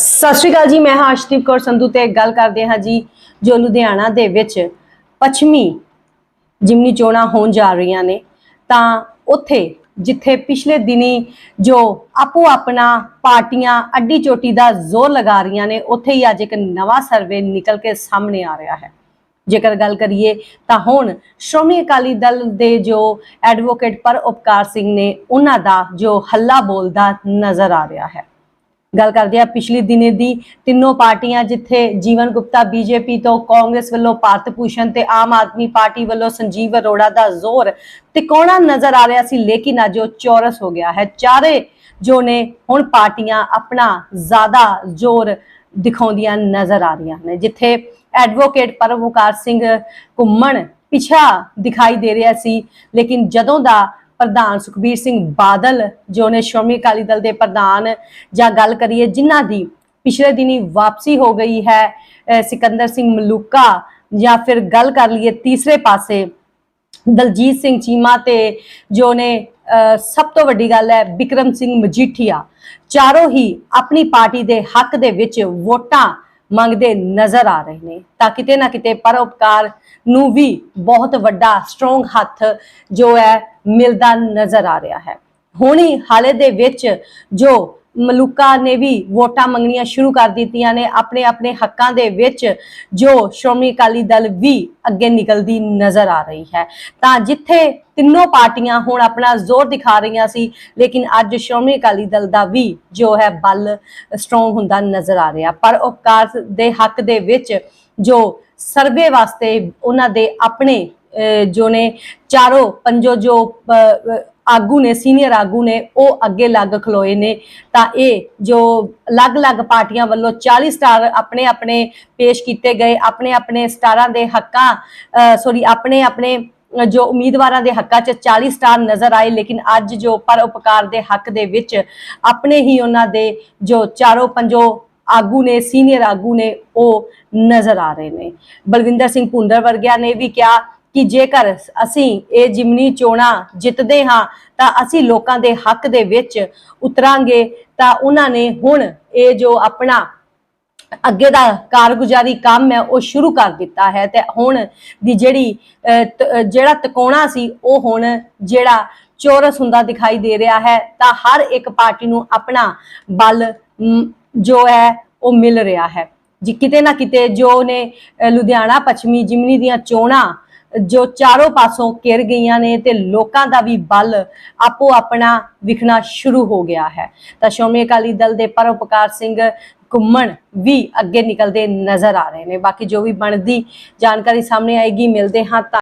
ਸਤਿ ਸ਼੍ਰੀ ਅਕਾਲ ਜੀ, ਮੈਂ ਹਾਂ ਅਰਸ਼ਦੀਪ ਕੌਰ ਸੰਧੂ ਤੇ ਗੱਲ ਕਰਦੇ ਹਾਂ ਜੀ ਜੋ ਲੁਧਿਆਣਾ ਦੇ ਵਿੱਚ ਪੱਛਮੀ ਜਿਮਨੀ ਚੋਣਾਂ ਹੋਣ ਜਾ ਰਹੀਆਂ ਨੇ। ਤਾਂ ਉੱਥੇ ਜਿੱਥੇ ਪਿਛਲੇ ਦਿਨੀ ਜੋ ਆਪੋ ਆਪਣਾ ਪਾਰਟੀਆਂ ਅੱਡੀ ਚੋਟੀ ਦਾ ਜ਼ੋਰ ਲਗਾ ਰਹੀਆਂ ਨੇ, ਉੱਥੇ ਹੀ ਅੱਜ ਇੱਕ ਨਵਾਂ ਸਰਵੇ ਨਿਕਲ ਕੇ ਸਾਹਮਣੇ ਆ ਰਿਹਾ ਹੈ। ਜੇਕਰ ਗੱਲ ਕਰੀਏ ਤਾਂ ਹੁਣ ਸ਼੍ਰੋਮਣੀ ਅਕਾਲੀ ਦਲ ਦੇ ਜੋ ਐਡਵੋਕੇਟ ਪਰ ਉਪਕਾਰ ਸਿੰਘ ਨੇ, ਉਹਨਾਂ ਦਾ ਜੋ ਹੱਲਾ ਬੋਲਦਾ ਨਜ਼ਰ ਆ ਰਿਹਾ ਹੈ। ਗੱਲ ਕਰਦੇ ਆ ਪਿਛਲੇ ਦਿਨੇ ਦੀ ਤਿੰਨੋਂ ਪਾਰਟੀਆਂ ਜਿੱਥੇ ਜੀਵਨ ਗੁਪਤਾ ਬੀਜੇਪੀ ਤੋਂ ਕਾਂਗਰਸ ਵੱਲੋਂ ਭਾਰਤ ਭੂਸ਼ਣ ਤੇ ਆਮ ਆਦਮੀ ਪਾਰਟੀ ਵੱਲੋਂ ਸੰਜੀਵ ਅਰੋੜਾ ਦਾ ਜ਼ੋਰ ਤਿਕੋਣਾ ਨਜ਼ਰ ਆ ਰਿਹਾ ਸੀ, ਲੇਕਿਨ ਅੱਜ ਉਹ ਚੌਰਸ ਹੋ ਗਿਆ ਹੈ। ਚਾਰੇ ਜੋ ਨੇ ਹੁਣ ਪਾਰਟੀਆਂ ਆਪਣਾ ਜ਼ਿਆਦਾ ਜ਼ੋਰ ਦਿਖਾਉਂਦੀਆਂ ਨਜ਼ਰ ਆ ਰਹੀਆਂ ਨੇ, ਜਿੱਥੇ ਐਡਵੋਕੇਟ ਪਰਮਕਾਰ ਸਿੰਘ ਘੁੰਮਣ ਪਿਛਾ ਦਿਖਾਈ ਦੇ ਰਿਹਾ ਸੀ, ਲੇਕਿਨ ਜਦੋਂ ਦਾ ਪ੍ਰਧਾਨ ਸੁਖਬੀਰ ਸਿੰਘ ਬਾਦਲ, ਜੋ ਨੇ ਸ਼੍ਰੋਮਣੀ ਅਕਾਲੀ ਦਲ ਦੇ ਪ੍ਰਧਾਨ ਜਾਂ ਗੱਲ ਕਰੀਏ ਜਿਨ੍ਹਾਂ ਦੀ ਪਿਛਲੇ ਦਿਨੀ ਵਾਪਸੀ ਹੋ ਗਈ ਹੈ ਸਿਕੰਦਰ ਸਿੰਘ ਮਲੂਕਾ ਜਾਂ ਫਿਰ ਗੱਲ ਕਰ ਲਈਏ ਤੀਸਰੇ ਪਾਸੇ, ਦਲਜੀਤ ਸਿੰਘ ਚੀਮਾ ਤੇ ਜੋ ਨੇ, ਅਹ ਸਭ ਤੋਂ ਵੱਡੀ ਗੱਲ ਹੈ ਬਿਕਰਮ ਸਿੰਘ ਮਜੀਠੀਆ। ਚਾਰੋਂ ਹੀ ਆਪਣੀ ਪਾਰਟੀ ਦੇ ਹੱਕ ਦੇ ਵਿੱਚ ਵੋਟਾਂ ਮੰਗਦੇ ਨਜ਼ਰ ਆ ਰਹੇ ਨੇ। ਤਾਂ ਕਿਤੇ ਨਾ ਕਿਤੇ ਪਰਉਪਕਾਰ ਨੂੰ ਵੀ ਬਹੁਤ ਵੱਡਾ ਸਟਰੋਂਗ ਹੱਥ ਜੋ ਹੈ ਮਿਲਦਾ ਨਜ਼ਰ ਆ ਰਿਹਾ ਹੈ। ਹੁਣੀ ਹਾਲੇ ਦੇ ਵਿੱਚ ਜੋ ਮਲੂਕਾ ਨੇ ਵੀ ਵੋਟਾਂ ਮੰਗਣੀਆਂ ਸ਼ੁਰੂ ਕਰ ਦਿੱਤੀਆਂ ਨੇ ਆਪਣੇ ਆਪਣੇ ਹੱਕਾਂ ਦੇ ਵਿੱਚ ਜੋ ਸ਼੍ਰੋਮਣੀ ਅਕਾਲੀ ਦਲ ਵੀ ਅੱਗੇ ਨਿਕਲਦੀ ਨਜ਼ਰ ਆ ਰਹੀ ਹੈ। ਤਾਂ ਜਿੱਥੇ ਤਿੰਨੋਂ ਪਾਰਟੀਆਂ ਹੁਣ ਆਪਣਾ ਜ਼ੋਰ ਦਿਖਾ ਰਹੀਆਂ ਸੀ ਲੇਕਿਨ ਅੱਜ ਸ਼੍ਰੋਮਣੀ ਅਕਾਲੀ ਦਲ ਦਾ ਵੀ ਜੋ ਹੈ ਬਲ ਸਟਰੋਂਗ ਹੁੰਦਾ ਨਜ਼ਰ ਆ ਰਿਹਾ। ਪਰ ਉਪਕਾਰ ਦੇ ਹੱਕ ਦੇ ਵਿੱਚ ਜੋ ਸਰਵੇ ਵਾਸਤੇ ਉਹਨਾਂ ਦੇ ਆਪਣੇ ਅਹ, ਜੋ ਨੇ ਚਾਰੋਂ ਪੰਜੋ ਜੋ ਅਹ, ਆਗੂ ਨੇ, ਸੀਨੀਅਰ ਆਗੂ ਨੇ, ਉਹ ਅੱਗੇ ਲੱਗ ਖਲੋਏ ਨੇ। ਤਾਂ ਇਹ ਜੋ ਅਲੱਗ-ਅਲੱਗ ਪਾਰਟੀਆਂ ਵੱਲੋਂ 40 ਸਟਾਰ ਆਪਣੇ ਆਪਣੇ ਪੇਸ਼ ਕੀਤੇ ਗਏ ਆਪਣੇ ਆਪਣੇ ਸਟਾਰਾਂ ਦੇ ਹੱਕਾਂ ਸੌਰੀ ਆਪਣੇ ਆਪਣੇ ਜੋ ਉਮੀਦਵਾਰਾਂ ਦੇ ਹੱਕਾਂ 'ਚ 40 ਸਟਾਰ ਨਜ਼ਰ ਆਏ। ਲੇਕਿਨ ਅੱਜ ਜੋ ਪਰ ਉਪਕਾਰ ਦੇ ਹੱਕ ਦੇ ਵਿੱਚ ਆਪਣੇ ਹੀ ਉਹਨਾਂ ਦੇ ਜੋ ਚਾਰੋਂ ਪੰਜੋ ਆਗੂ ਨੇ, ਸੀਨੀਅਰ ਆਗੂ ਨੇ, ਉਹ ਨਜ਼ਰ ਆ ਰਹੇ ਨੇ। ਬਲਵਿੰਦਰ ਸਿੰਘ ਭੁੰਦਰ ਵਰਗਿਆ ਨੇ ਵੀ ਕਿਹਾ ਕਿ ਜੇਕਰ ਅਸੀਂ ਇਹ ਜਿਮਨੀ ਚੋਣਾਂ ਜਿੱਤਦੇ ਹਾਂ, ਤਾਂ ਅਸੀਂ ਲੋਕਾਂ ਦੇ ਹੱਕ ਦੇ ਵਿੱਚ ਉਤਰਾਂਗੇ, ਤਾਂ ਉਹਨਾਂ ਨੇ ਹੁਣ ਇਹ ਜੋ ਆਪਣਾ ਅੱਗੇ ਦਾ ਕਾਰਗੁਜ਼ਾਰੀ ਕੰਮ ਹੈ, ਉਹ ਸ਼ੁਰੂ ਕਰ ਦਿੱਤਾ ਹੈ ਤੇ ਹੁਣ ਦੀ ਜਿਹੜੀ ਜਿਹੜਾ ਤਕੋਣਾ ਸੀ, ਉਹ ਹੁਣ ਜਿਹੜਾ ਚੌਰਸ ਹੁੰਦਾ ਦਿਖਾਈ ਦੇ ਰਿਹਾ ਹੈ, ਤਾਂ ਹਰ ਇੱਕ ਪਾਰਟੀ ਨੂੰ ਆਪਣਾ ਬਲ ਜੋ ਹੈ, ਉਹ ਮਿਲ ਰਿਹਾ ਹੈ। ਜੀ ਕਿਤੇ ਨਾ ਕਿਤੇ ਜੋ ਨੇ ਲੁਧਿਆਣਾ ਪੱਛਮੀ ਜਿਮਨੀ ਦੀਆਂ ਚੋਣਾਂ ਜੋ ਚਾਰੋਂ ਪਾਸੋਂ ਘਿਰ ਗਈਆਂ ਨੇ ਤੇ ਲੋਕਾਂ ਦਾ ਵੀ ਬਲ ਆਪੋ ਆਪਣਾ ਵਿਖਣਾ ਸ਼ੁਰੂ ਹੋ ਗਿਆ ਹੈ। ਤਾਂ ਸ਼੍ਰੋਮਣੀ ਅਕਾਲੀ ਦਲ ਦੇ ਪਰਉਪਕਾਰ ਸਿੰਘ ਘੁੰਮਣ ਵੀ ਅੱਗੇ ਨਿਕਲਦੇ ਨਜ਼ਰ ਆ ਰਹੇ ਨੇ। ਬਾਕੀ ਜੋ ਵੀ ਬਣਦੀ ਜਾਣਕਾਰੀ ਸਾਹਮਣੇ ਆਏਗੀ, ਮਿਲਦੇ ਹਾਂ ਤਾਂ